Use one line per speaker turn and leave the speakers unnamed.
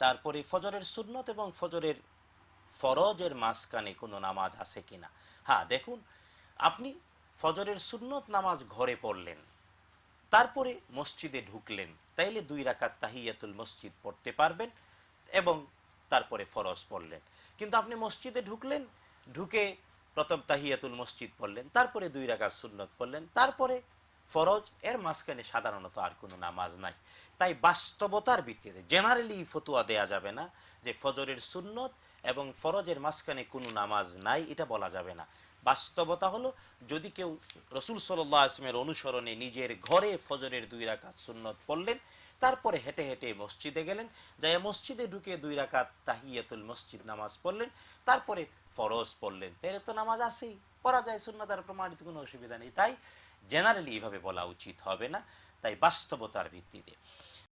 তারপরে ফজরের সুন্নত এবং ফজরের ফরজের মাঝখানে কোনো নামাজ আছে কিনা? হ্যাঁ দেখুন, আপনি ফজরের সুন্নত নামাজ ঘরে পড়লেন, তারপরে মসজিদে ঢুকলেন, তাইলে দুই রাকাত তাহিয়াতুল মসজিদ পড়তে পারবেন এবং তারপরে ফরজ পড়লেন। কিন্তু আপনি মসজিদে ঢুকলেন, ঢুকে প্রথম তাহিয়াতুল মসজিদ পড়লেন, তারপরে দুই রাকাত সুন্নত পড়লেন, তারপরে ফরজ, এর মাঝখানে সাধারণত আর কোনো নামাজ নাই। তাই বাস্তবতার ভিত্তিতে জেনারেলি ফতুয়া দেয়া যাবে না যে ফজরের সুন্নত এবং ফরজের মাঝখানে কোনো নামাজ নাই, এটা বলা যাবে না। বাস্তবতা হলো, যদি কেউ রসুল সাল্লাহ আসলামের অনুসরণে নিজের ঘরে ফজরের দুই রাকাত সুন্নত পড়লেন, তারপরে হেঁটে হেঁটে মসজিদে গেলেন যাই মসজিদে ঢুকে দুই রাকাত তাহিয়াতুল মসজিদ নামাজ পড়লেন, তারপরে ফরজ পড়লেন। তাহলে তো নামাজ আসেই পড়া যায় আর প্রমাণিত, কোনো অসুবিধা নেই। তাই জেনারেলি এইভাবে বলা উচিত হবে না, তাই বাস্তবতার ভিত্তিতে।